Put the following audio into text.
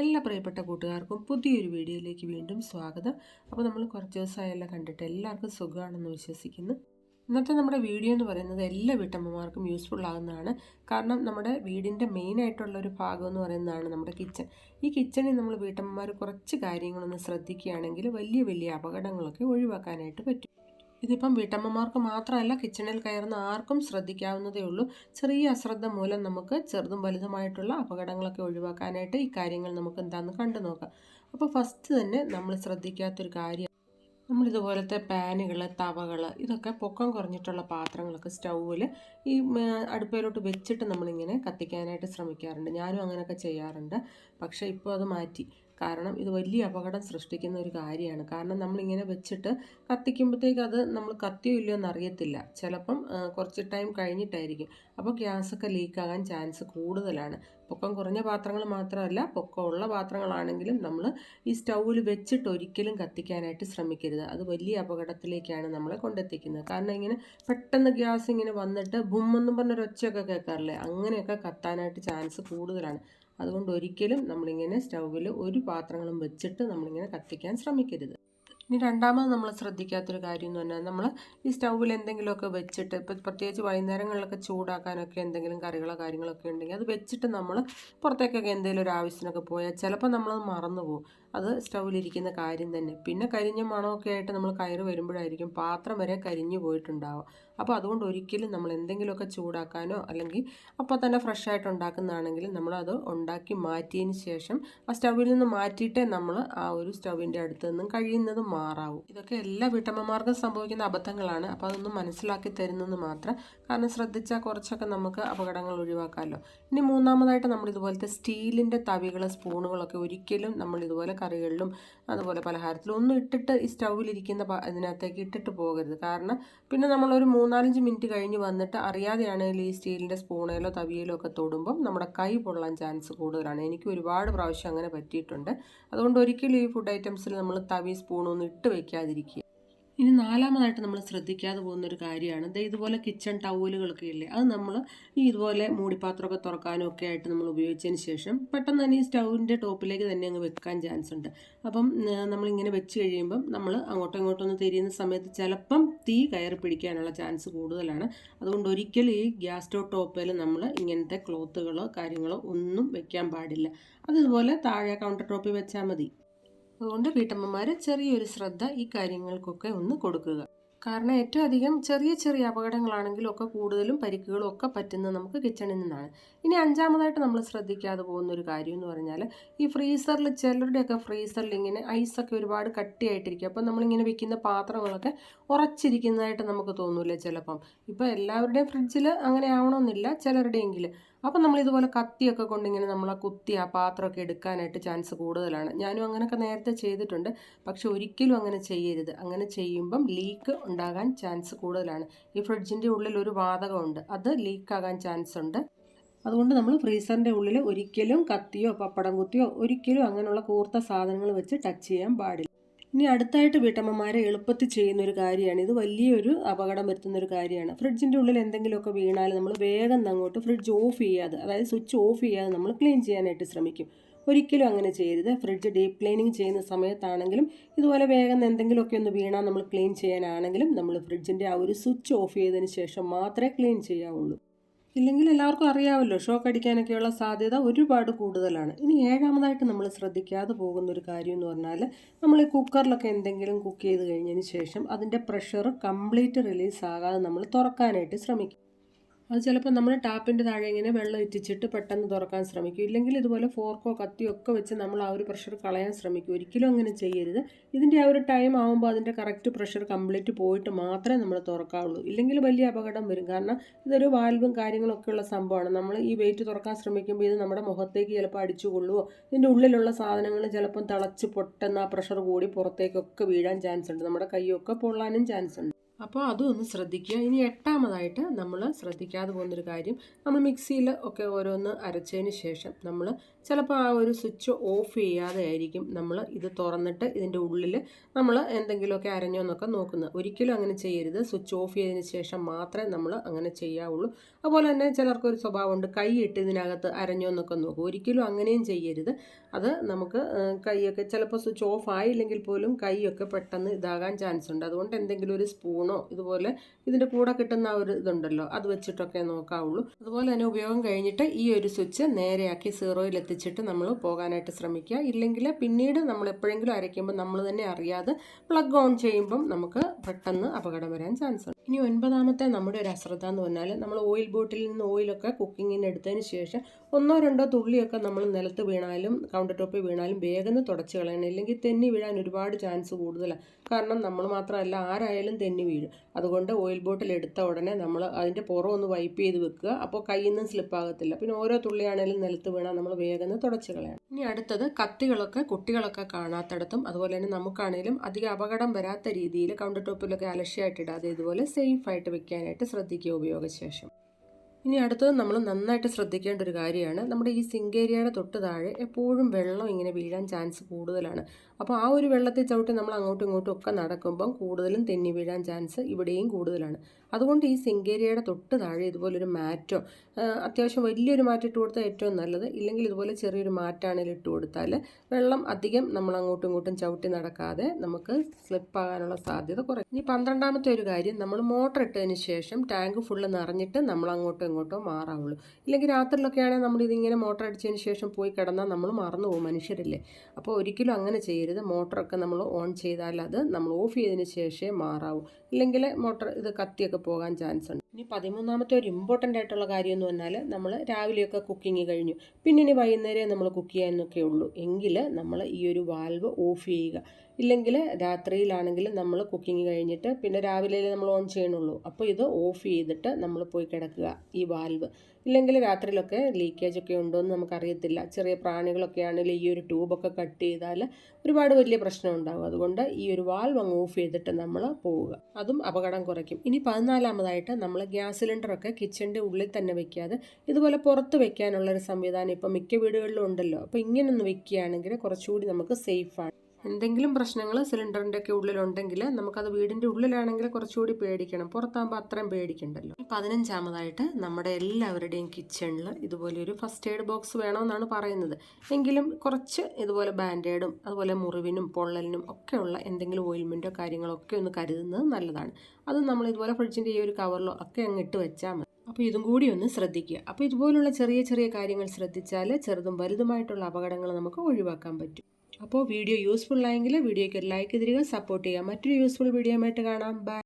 എല്ലാ പ്രിയപ്പെട്ട കൂട്ടുകാർക്കും പുതിയൊരു വീഡിയോയിലേക്ക് വീണ്ടും സ്വാഗതം. അപ്പോൾ നമ്മൾ കുറച്ച് ദിവസമായെല്ലാം കണ്ടിട്ട് എല്ലാവർക്കും സുഖമാണെന്ന് വിശ്വസിക്കുന്നു. ഇന്നത്തെ നമ്മുടെ വീഡിയോ എന്ന് പറയുന്നത് എല്ലാ വീട്ടമ്മമാർക്കും യൂസ്ഫുൾ ആകുന്നതാണ്. കാരണം നമ്മുടെ വീടിന്റെ മെയിൻ ആയിട്ടുള്ള ഒരു ഭാഗം എന്ന് പറയുന്നതാണ് നമ്മുടെ കിച്ചൺ ഈ കിച്ചണിൽ നമ്മൾ വീട്ടമ്മമാർ കുറച്ച് കാര്യങ്ങളൊന്ന് ശ്രദ്ധിക്കുകയാണെങ്കിൽ വലിയ വലിയ അപകടങ്ങളൊക്കെ ഒഴിവാക്കാനായിട്ട് പറ്റും. ഇതിപ്പം വീട്ടമ്മമാർക്ക് മാത്രമല്ല കിച്ചണിൽ കയറുന്ന ആർക്കും ശ്രദ്ധിക്കാവുന്നതേ ഉള്ളൂ. ചെറിയ അശ്രദ്ധ മൂലം നമുക്ക് ചെറുതും വലുതുമായിട്ടുള്ള അപകടങ്ങളൊക്കെ ഒഴിവാക്കാനായിട്ട് ഈ കാര്യങ്ങൾ നമുക്ക് എന്താണെന്ന് കണ്ടു നോക്കാം. അപ്പോൾ ഫസ്റ്റ് തന്നെ നമ്മൾ ശ്രദ്ധിക്കാത്തൊരു കാര്യം നമ്മളിതുപോലത്തെ പാനുകൾ തവകൾ ഇതൊക്കെ പൊക്കം കുറഞ്ഞിട്ടുള്ള പാത്രങ്ങളൊക്കെ സ്റ്റൗവിൽ ഈ അടുപ്പയിലോട്ട് വെച്ചിട്ട് നമ്മളിങ്ങനെ കത്തിക്കാനായിട്ട് ശ്രമിക്കാറുണ്ട്. ഞാനും അങ്ങനെയൊക്കെ ചെയ്യാറുണ്ട്. പക്ഷേ ഇപ്പോൾ അത് മാറ്റി. കാരണം ഇത് വലിയ അപകടം സൃഷ്ടിക്കുന്ന ഒരു കാര്യമാണ്. കാരണം നമ്മളിങ്ങനെ വെച്ചിട്ട് കത്തിക്കുമ്പോഴത്തേക്ക് അത് നമ്മൾ കത്തിയോ ഇല്ലയോ എന്നറിയത്തില്ല ചിലപ്പം കുറച്ച് ടൈം കഴിഞ്ഞിട്ടായിരിക്കും. അപ്പോൾ ഗ്യാസൊക്കെ ലീക്കാകാൻ ചാൻസ് കൂടുതലാണ്. പൊക്കം കുറഞ്ഞ പാത്രങ്ങൾ മാത്രമല്ല പൊക്കമുള്ള പാത്രങ്ങളാണെങ്കിലും നമ്മൾ ഈ സ്റ്റൗവിൽ വെച്ചിട്ട് ഒരിക്കലും കത്തിക്കാനായിട്ട് ശ്രമിക്കരുത്. അത് വലിയ അപകടത്തിലേക്കാണ് നമ്മളെ കൊണ്ടെത്തിക്കുന്നത്. കാരണം ഇങ്ങനെ പെട്ടെന്ന് ഗ്യാസ് ഇങ്ങനെ വന്നിട്ട് ബുമ്മെന്നും പറഞ്ഞൊരു ഒച്ചയൊക്കെ കേൾക്കാറില്ലേ? അങ്ങനെയൊക്കെ കത്താനായിട്ട് ചാൻസ് കൂടുതലാണ്. അതുകൊണ്ട് ഒരിക്കലും നമ്മളിങ്ങനെ സ്റ്റൗവിൽ ഒരു പാത്രങ്ങളും വെച്ചിട്ട് നമ്മളിങ്ങനെ കത്തിക്കാൻ ശ്രമിക്കരുത്. ഇനി രണ്ടാമത് നമ്മൾ ശ്രദ്ധിക്കാത്തൊരു കാര്യം എന്ന് പറഞ്ഞാൽ നമ്മൾ ഈ സ്റ്റൗവിൽ എന്തെങ്കിലുമൊക്കെ വെച്ചിട്ട് ഇപ്പം പ്രത്യേകിച്ച് വൈകുന്നേരങ്ങളിലൊക്കെ ചൂടാക്കാനൊക്കെ എന്തെങ്കിലും കറികളോ കാര്യങ്ങളൊക്കെ ഉണ്ടെങ്കിൽ അത് വെച്ചിട്ട് നമ്മൾ പുറത്തേക്കൊക്കെ എന്തെങ്കിലും ഒരു ആവശ്യത്തിനൊക്കെ പോയാൽ ചിലപ്പോൾ നമ്മളത് മറന്നു പോകും. അത് സ്റ്റൗവിലിരിക്കുന്ന കാര്യം തന്നെ. പിന്നെ കരിഞ്ഞ മണമൊക്കെ ആയിട്ട് നമ്മൾ കയറി വരുമ്പോഴായിരിക്കും പാത്രം വരെ കരിഞ്ഞു പോയിട്ടുണ്ടാവും അപ്പോൾ അതുകൊണ്ട് ഒരിക്കലും നമ്മൾ എന്തെങ്കിലുമൊക്കെ ചൂടാക്കാനോ അല്ലെങ്കിൽ അപ്പോൾ തന്നെ ഫ്രഷ് ആയിട്ട് ഉണ്ടാക്കുന്നതാണെങ്കിൽ നമ്മളത് ഉണ്ടാക്കി മാറ്റിയതിന് ശേഷം ആ സ്റ്റൗവിൽ നിന്ന് മാറ്റിയിട്ടേ നമ്മൾ ആ ഒരു സ്റ്റൗവിന്റെ അടുത്ത് നിന്നും കഴിയുന്നത് മാറാവും. ഇതൊക്കെ എല്ലാ വീട്ടമ്മമാർക്കും സംഭവിക്കുന്ന അബദ്ധങ്ങളാണ്. അപ്പോൾ അതൊന്നും മനസ്സിലാക്കി തരുന്നെന്ന് മാത്രം. കാരണം ശ്രദ്ധിച്ചാൽ കുറച്ചൊക്കെ നമുക്ക് അപകടങ്ങൾ ഒഴിവാക്കാമല്ലോ. ഇനി മൂന്നാമതായിട്ട് നമ്മൾ ഇതുപോലത്തെ സ്റ്റീലിന്റെ തവികൾ സ്പൂണുകളൊക്കെ ഒരിക്കലും നമ്മൾ ഇതുപോലെ കറികളിലും അതുപോലെ പലഹാരത്തിലും ഒന്നും ഇട്ടിട്ട് ഈ സ്റ്റൗവിലിരിക്കുന്ന ഇതിനകത്തേക്ക് ഇട്ടിട്ട് പോകരുത്. കാരണം പിന്നെ നമ്മളൊരു മൂന്നാലഞ്ച് മിനിറ്റ് കഴിഞ്ഞ് വന്നിട്ട് അറിയാതെയാണെങ്കിൽ ഈ സ്റ്റീലിന്റെ സ്പൂണേലോ തവിയേലോ ഒക്കെ തൊടുമ്പം നമ്മുടെ കൈ പൊള്ളാൻ ചാൻസ് കൂടുതലാണ്. എനിക്ക് ഒരുപാട് പ്രാവശ്യം അങ്ങനെ പറ്റിയിട്ടുണ്ട്. അതുകൊണ്ട് ഒരിക്കലും ഈ ഫുഡ് ഐറ്റംസിൽ നമ്മൾ തവി സ്പൂണൊന്നും ഇട്ട് വയ്ക്കാതിരിക്കുക ഇനി നാലാമതായിട്ട് നമ്മൾ ശ്രദ്ധിക്കാതെ പോകുന്ന ഒരു കാര്യമാണ്. ദേ ഇതുപോലെ കിച്ചൺ ടവലുകളൊക്കെ ഇല്ലേ? അത് നമ്മൾ ഈ ഇതുപോലെ മൂടിപ്പാത്രമൊക്കെ തുറക്കാനും ഒക്കെ ആയിട്ട് നമ്മൾ ഉപയോഗിച്ചതിന് ശേഷം പെട്ടെന്ന് തന്നെ ഈ സ്റ്റൗവിന്റെ ടോപ്പിലേക്ക് തന്നെ അങ്ങ് വെക്കാൻ ചാൻസ് ഉണ്ട്. അപ്പം നമ്മളിങ്ങനെ വെച്ച് കഴിയുമ്പം നമ്മൾ അങ്ങോട്ടും ഇങ്ങോട്ടും ഒന്ന് തിരിയുന്ന സമയത്ത് ചിലപ്പം തീ കയറി പിടിക്കാനുള്ള ചാൻസ് കൂടുതലാണ്. അതുകൊണ്ട് ഒരിക്കലും ഈ ഗ്യാസ് സ്റ്റോവ് ടോപ്പിൽ നമ്മൾ ഇങ്ങനത്തെ ക്ലോത്തുകളോ കാര്യങ്ങളോ ഒന്നും വെക്കാൻ പാടില്ല. അതിതുപോലെ താഴെ കൗണ്ടർ ടോപ്പിൽ വെച്ചാൽ മതി. അതുകൊണ്ട് വീട്ടമ്മമാർ ചെറിയൊരു ശ്രദ്ധ ഈ കാര്യങ്ങൾക്കൊക്കെ ഒന്ന് കൊടുക്കുക. കാരണം ഏറ്റവും അധികം ചെറിയ ചെറിയ അപകടങ്ങളാണെങ്കിലും ഒക്കെ കൂടുതലും പരിക്കുകളും ഒക്കെ പറ്റുന്നത് നമുക്ക് കിച്ചണിൽ നിന്നാണ്. ഇനി അഞ്ചാമതായിട്ട് നമ്മൾ ശ്രദ്ധിക്കാതെ പോകുന്ന ഒരു കാര്യം എന്ന് പറഞ്ഞാൽ ഈ ഫ്രീസറിൽ ചിലരുടെയൊക്കെ ഫ്രീസറിൽ ഇങ്ങനെ ഐസൊക്കെ ഒരുപാട് കട്ടിയായിട്ടിരിക്കും. അപ്പം നമ്മളിങ്ങനെ വെക്കുന്ന പാത്രങ്ങളൊക്കെ ഉറച്ചിരിക്കുന്നതായിട്ട് നമുക്ക് തോന്നൂലേ ചിലപ്പം? ഇപ്പോൾ എല്ലാവരുടെയും ഫ്രിഡ്ജിൽ അങ്ങനെ ആവണമെന്നില്ല ചിലരുടെയെങ്കിലും. അപ്പം നമ്മൾ ഇതുപോലെ കത്തിയൊക്കെ കൊണ്ടിങ്ങനെ നമ്മളെ കുത്തി ആ പാത്രമൊക്കെ എടുക്കാനായിട്ട് ചാൻസ് കൂടുതലാണ്. ഞാനും അങ്ങനെയൊക്കെ നേരത്തെ ചെയ്തിട്ടുണ്ട് പക്ഷെ ഒരിക്കലും അങ്ങനെ ചെയ്യരുത്. അങ്ങനെ ചെയ്യുമ്പം ലീക്ക് ഉണ്ടാകാൻ ചാൻസ് കൂടുതലാണ്. ഈ ഫ്രിഡ്ജിന്റെ ഉള്ളിൽ ഒരു വാതകമുണ്ട് അത് ലീക്കാകാൻ ചാൻസ് ഉണ്ട്. അതുകൊണ്ട് നമ്മൾ ഫ്രീസറിന്റെ ഉള്ളിൽ ഒരിക്കലും കത്തിയോ പപ്പടം കുത്തിയോ ഒരിക്കലും അങ്ങനെയുള്ള കൂർത്ത സാധനങ്ങൾ വെച്ച് ടച്ച് ചെയ്യാൻ പാടില്ല. ഇനി അടുത്തായിട്ട് വീട്ടമ്മമാരെ എളുപ്പത്തിൽ ചെയ്യുന്ന ഒരു കാര്യമാണ്. ഇത് വലിയൊരു അപകടം വരുത്തുന്ന ഒരു കാര്യമാണ്. ഫ്രിഡ്ജിന്റെ ഉള്ളിൽ എന്തെങ്കിലുമൊക്കെ വീണാൽ നമ്മൾ വേഗം അങ്ങോട്ട് ഫ്രിഡ്ജ് ഓഫ് ചെയ്യാതെ അതായത് സ്വിച്ച് ഓഫ് ചെയ്യാതെ നമ്മൾ ക്ലീൻ ചെയ്യാനായിട്ട് ശ്രമിക്കും. ഒരിക്കലും അങ്ങനെ ചെയ്യരുത്. ഫ്രിഡ്ജ് ഡീപ്പ് ക്ലീനിങ് ചെയ്യുന്ന സമയത്താണെങ്കിലും ഇതുപോലെ വേഗം എന്തെങ്കിലുമൊക്കെ ഒന്ന് വീണാൽ നമ്മൾ ക്ലീൻ ചെയ്യാനാണെങ്കിലും നമ്മൾ ഫ്രിഡ്ജിന്റെ ആ ഒരു സ്വിച്ച് ഓഫ് ചെയ്തതിന് ശേഷം മാത്രമേ ക്ലീൻ ചെയ്യാവുള്ളൂ. ഇല്ലെങ്കിൽ എല്ലാവർക്കും അറിയാമല്ലോ ഷോക്ക് അടിക്കാനൊക്കെയുള്ള സാധ്യത ഒരുപാട് കൂടുതലാണ്. ഇനി ഏഴാമതായിട്ട് നമ്മൾ ശ്രദ്ധിക്കാതെ പോകുന്ന ഒരു കാര്യം എന്ന് പറഞ്ഞാൽ നമ്മൾ ഈ കുക്കറിലൊക്കെ എന്തെങ്കിലും കുക്ക് ചെയ്ത് കഴിഞ്ഞതിന് ശേഷം അതിന്റെ പ്രഷർ കംപ്ലീറ്റ് റിലീസ് ആകാതെ നമ്മൾ തുറക്കാനായിട്ട് ശ്രമിക്കും. അത് ചിലപ്പോൾ നമ്മൾ ടാപ്പിന്റെ താഴെ ഇങ്ങനെ വെള്ളം ഇറ്റിച്ചിട്ട് പെട്ടെന്ന് തുറക്കാൻ ശ്രമിക്കും. ഇല്ലെങ്കിൽ ഇതുപോലെ ഫോർക്കോ കത്തിയോ ഒക്കെ വെച്ച് നമ്മൾ ആ ഒരു പ്രഷർ കളയാൻ ശ്രമിക്കും. ഒരിക്കലും അങ്ങനെ ചെയ്യരുത്. ഇതിന്റെ ആ ഒരു ടൈം ആകുമ്പോൾ അതിന്റെ കറക്റ്റ് പ്രഷർ കംപ്ലീറ്റ് പോയിട്ട് മാത്രമേ നമ്മൾ തുറക്കാവുള്ളൂ. ഇല്ലെങ്കിൽ വലിയ അപകടം വരും. കാരണം ഇതൊരു വാൽവും കാര്യങ്ങളൊക്കെ ഉള്ള സംഭവമാണ്. നമ്മൾ ഈ വെയിറ്റ് തുറക്കാൻ ശ്രമിക്കുമ്പോൾ ഇത് നമ്മുടെ മുഖത്തേക്ക് ചിലപ്പോൾ അടിച്ചു കൊള്ളുവോ ഇതിന്റെ ഉള്ളിലുള്ള സാധനങ്ങൾ ചിലപ്പം തിളച്ച് പൊട്ടെന്ന് ആ പ്രഷർ കൂടി പുറത്തേക്കൊക്കെ വീഴാൻ ചാൻസ് ഉണ്ട്. നമ്മുടെ കൈയൊക്കെ പൊള്ളാനും ചാൻസ് ഉണ്ട്. അപ്പോൾ അതും ഒന്ന് ശ്രദ്ധിക്കുക. ഇനി എട്ടാമതായിട്ട് നമ്മൾ ശ്രദ്ധിക്കാതെ പോകുന്നൊരു കാര്യം നമ്മൾ മിക്സിയിൽ ഒക്കെ ഓരോന്ന് അരച്ചതിന് ശേഷം നമ്മൾ ചിലപ്പോൾ ആ ഒരു സ്വിച്ച് ഓഫ് ചെയ്യാതെ ആയിരിക്കും നമ്മൾ ഇത് തുറന്നിട്ട് ഇതിന്റെ ഉള്ളിൽ നമ്മൾ എന്തെങ്കിലുമൊക്കെ അരഞ്ഞോ എന്നൊക്കെ നോക്കുന്നത്. ഒരിക്കലും അങ്ങനെ ചെയ്യരുത്. സ്വിച്ച് ഓഫ് ചെയ്തതിന് ശേഷം മാത്രമേ നമ്മൾ അങ്ങനെ ചെയ്യാവുള്ളൂ. അതുപോലെ തന്നെ ചിലർക്കൊരു സ്വഭാവമുണ്ട് കൈ ഇട്ട് ഇതിനകത്ത് അരഞ്ഞോ എന്നൊക്കെ നോക്കും. ഒരിക്കലും അങ്ങനെയും ചെയ്യരുത്. അത് നമുക്ക് കൈയൊക്കെ ചിലപ്പോൾ സ്വിച്ച് ഓഫ് ആയില്ലെങ്കിൽ പോലും കൈയൊക്കെ പെട്ടെന്ന് ഇതാകാൻ ചാൻസ് ഉണ്ട് അതുകൊണ്ട് എന്തെങ്കിലും ഒരു സ്പൂണോ ഇതുപോലെ ഇതിന്റെ കൂടെ കിട്ടുന്ന ഒരു ഇതുണ്ടല്ലോ അത് വെച്ചിട്ടൊക്കെ നോക്കാവുള്ളൂ. അതുപോലെ തന്നെ ഉപയോഗം കഴിഞ്ഞിട്ട് ഈ ഒരു സ്വിച്ച് നേരെയാക്കി സീറോയിൽ എത്തിച്ചിട്ട് നമ്മൾ പോകാനായിട്ട് ശ്രമിക്കുക. ഇല്ലെങ്കിൽ പിന്നീട് നമ്മൾ എപ്പോഴെങ്കിലും അരയ്ക്കുമ്പോൾ നമ്മൾ തന്നെ അറിയാതെ പ്ലഗ് ഓൺ ചെയ്യുമ്പം നമുക്ക് പെട്ടെന്ന് അപകടം വരാൻ ചാൻസ് ഉണ്ട്. ഇനി ഒൻപതാമത്തെ നമ്മുടെ ഒരു അശ്രദ്ധ എന്ന് പറഞ്ഞാൽ നമ്മൾ ഓയിൽ ബോട്ടിൽ നിന്ന് ഓയിലൊക്കെ കുക്കിങ്ങിന് എടുത്തതിന് ശേഷം ഒന്നോ രണ്ടോ തുള്ളിയൊക്കെ നമ്മൾ നിലത്ത് വീണാലും കൗണ്ടർ ടോപ്പിൽ വീണാലും വേഗം തുടച്ച് കളയണം. ഇല്ലെങ്കിൽ തെന്നി വീഴാൻ ഒരുപാട് ചാൻസ് കൂടുതലാണ്. കാരണം നമ്മൾ മാത്രമല്ല ആരായാലും തെന്നി വീഴും. അതുകൊണ്ട് ഓയിൽ ബോട്ടിൽ എടുത്ത ഉടനെ നമ്മൾ അതിന്റെ പുറം ഒന്ന് വൈപ്പ് ചെയ്ത് വെക്കുക. അപ്പോൾ കയ്യിൽ നിന്ന് സ്ലിപ്പ് ആകത്തില്ല. പിന്നെ ഓരോ തുള്ളിയാണേലും നിലത്ത് വീണാൽ നമ്മൾ വേഗം തുടച്ച് കളയണം. ഇനി അടുത്തത് കത്തികളൊക്കെ കുട്ടികളൊക്കെ കാണാത്തടത്തും അതുപോലെ തന്നെ നമുക്കാണെങ്കിലും അധികം അപകടം വരാത്ത രീതിയിൽ കൗണ്ടർ ടോപ്പിലൊക്കെ അലക്ഷ്യമായിട്ട് ഇടാതെ ഇതുപോലെ സേഫ് ആയിട്ട് വെക്കാനായിട്ട് ശ്രദ്ധിക്കുക ഉപയോഗശേഷം. ഇനി അടുത്തത് നമ്മൾ നന്നായിട്ട് ശ്രദ്ധിക്കേണ്ട ഒരു കാര്യമാണ് നമ്മുടെ ഈ സിങ്ക് ഏരിയയുടെ തൊട്ട് താഴെ എപ്പോഴും വെള്ളം ഇങ്ങനെ വീഴാൻ ചാൻസ് കൂടുതലാണ്. അപ്പോൾ ആ ഒരു വെള്ളത്തിൽ ചവിട്ടി നമ്മൾ അങ്ങോട്ടും ഇങ്ങോട്ടും ഒക്കെ നടക്കുമ്പം കൂടുതലും തെന്നി വീഴാൻ ചാൻസ് ഇവിടെയും കൂടുതലാണ്. അതുകൊണ്ട് ഈ സിങ്കേരിയയുടെ തൊട്ട് താഴെ ഇതുപോലൊരു മാറ്റോ അത്യാവശ്യം വലിയൊരു മാറ്റ് ഇട്ട് കൊടുത്താൽ ഏറ്റവും നല്ലത്. ഇല്ലെങ്കിൽ ഇതുപോലെ ചെറിയൊരു മാറ്റാണെങ്കിലും ഇട്ട് കൊടുത്താൽ വെള്ളം അധികം നമ്മൾ അങ്ങോട്ടും ഇങ്ങോട്ടും ചവിട്ടി നടക്കാതെ നമുക്ക് സ്ലിപ്പാകാനുള്ള സാധ്യത കുറയും. ഇനി പന്ത്രണ്ടാമത്തെ ഒരു കാര്യം നമ്മൾ മോട്ടർ ഇട്ടതിന് ശേഷം ടാങ്ക് ഫുള്ള് നിറഞ്ഞിട്ട് നമ്മൾ അങ്ങോട്ടും ഇങ്ങോട്ടും മാറാവുള്ളൂ. ഇല്ലെങ്കിൽ രാത്രിയിലൊക്കെ ആണെങ്കിൽ നമ്മൾ ഇതിങ്ങനെ മോട്ടർ അടിച്ചതിന് ശേഷം പോയി കിടന്നാൽ നമ്മൾ മറന്നു പോകും മനുഷ്യരല്ലേ. അപ്പോൾ ഒരിക്കലും അങ്ങനെ ചെയ്യരുത്. മോട്ടറൊക്കെ നമ്മൾ ഓൺ ചെയ്താൽ അത് നമ്മൾ ഓഫ് ചെയ്തതിന് ശേഷമേ മാറാവൂ. ഇല്ലെങ്കിൽ മോട്ടർ ഇത് കത്തിയൊക്കെ പോകാൻ ചാൻസ് ഉണ്ട്. ഇനി പതിമൂന്നാമത്തെ ഒരു ഇമ്പോർട്ടന്റ് ആയിട്ടുള്ള കാര്യം എന്ന് പറഞ്ഞാൽ നമ്മൾ രാവിലെയൊക്കെ കുക്കിംഗ് കഴിഞ്ഞു. പിന്നെ ഇനി വൈകുന്നേരം നമ്മൾ കുക്ക് ചെയ്യാനൊക്കെ ഉള്ളൂ. എങ്കിൽ നമ്മൾ ഈ ഒരു വാൽവ് ഓഫ് ചെയ്യുക. ഇല്ലെങ്കിൽ രാത്രിയിലാണെങ്കിൽ നമ്മൾ കുക്കിംഗ് കഴിഞ്ഞിട്ട് പിന്നെ രാവിലെ നമ്മൾ ഓൺ ചെയ്യണുള്ളൂ. അപ്പോൾ ഇത് ഓഫ് ചെയ്തിട്ട് നമ്മൾ പോയി കിടക്കുക ഈ വാൽവ് ഇല്ലെങ്കിൽ രാത്രിയിലൊക്കെ ലീക്കേജ് ഒക്കെ ഉണ്ടോ എന്ന് നമുക്കറിയത്തില്ല. ചെറിയ പ്രാണികളൊക്കെ ആണെങ്കിൽ ഈ ഒരു ട്യൂബൊക്കെ കട്ട് ചെയ്താൽ ഒരുപാട് വലിയ പ്രശ്നം ഉണ്ടാകും അതുകൊണ്ട് ഈ ഒരു വാൽവ് അങ്ങ് ഓഫ് ചെയ്തിട്ട് നമ്മൾ പോവുക. അതും അപകടം കുറയ്ക്കും. ഇനി പതിനാലാമതായിട്ട് നമ്മൾ ഗ്യാസ് സിലിണ്ടറൊക്കെ കിച്ചണിന്റെ ഉള്ളിൽ തന്നെ വെക്കാതെ ഇതുപോലെ പുറത്ത് വെക്കാനുള്ള ഒരു സംവിധാനം ഇപ്പോൾ മിക്ക വീടുകളിലും ഉണ്ടല്ലോ. അപ്പോൾ ഇങ്ങനൊന്ന് വെക്കുകയാണെങ്കിൽ കുറച്ചുകൂടി നമുക്ക് സേഫാണ്. എന്തെങ്കിലും പ്രശ്നങ്ങൾ സിലിണ്ടറിന്റെ ഒക്കെ ഉള്ളിലുണ്ടെങ്കിൽ നമുക്കത് വീടിന്റെ ഉള്ളിലാണെങ്കിൽ കുറച്ചുകൂടി പേടിക്കണം. പുറത്താകുമ്പോൾ അത്രയും പേടിക്കണ്ടല്ലോ. പതിനഞ്ചാമതായിട്ട് നമ്മുടെ എല്ലാവരുടെയും കിച്ചണിൽ ഇതുപോലെ ഒരു ഫസ്റ്റ് എയ്ഡ് ബോക്സ് വേണമെന്നാണ് പറയുന്നത്. എങ്കിലും കുറച്ച് ഇതുപോലെ ബാൻഡേഡും അതുപോലെ മുറിവിനും പൊള്ളലിനും ഒക്കെയുള്ള എന്തെങ്കിലും ഓയിൽമെന്റോ കാര്യങ്ങളോ ഒക്കെ ഒന്ന് കരുതുന്നത് നല്ലതാണ്. അത് നമ്മൾ ഇതുപോലെ ഫ്രിഡ്ജിന്റെ ഈ ഒരു കവറിലോ ഒക്കെ അങ്ങ് ഇട്ട് വെച്ചാൽ മതി. അപ്പോൾ ഇതും കൂടി ഒന്ന് ശ്രദ്ധിക്കുക. അപ്പോൾ ഇതുപോലുള്ള ചെറിയ ചെറിയ കാര്യങ്ങൾ ശ്രദ്ധിച്ചാൽ ചെറുതും വലുതുമായിട്ടുള്ള അപകടങ്ങൾ നമുക്ക് ഒഴിവാക്കാൻ പറ്റും. അപ്പോൾ വീഡിയോ യൂസ്ഫുൾ ആയെങ്കിൽ വീഡിയോയ്ക്ക് ഒരു ലൈക്ക് തരിക സപ്പോർട്ട് ചെയ്യുക. മറ്റൊരു യൂസ്ഫുൾ വീഡിയോ ആയിട്ട് കാണാം. ബൈ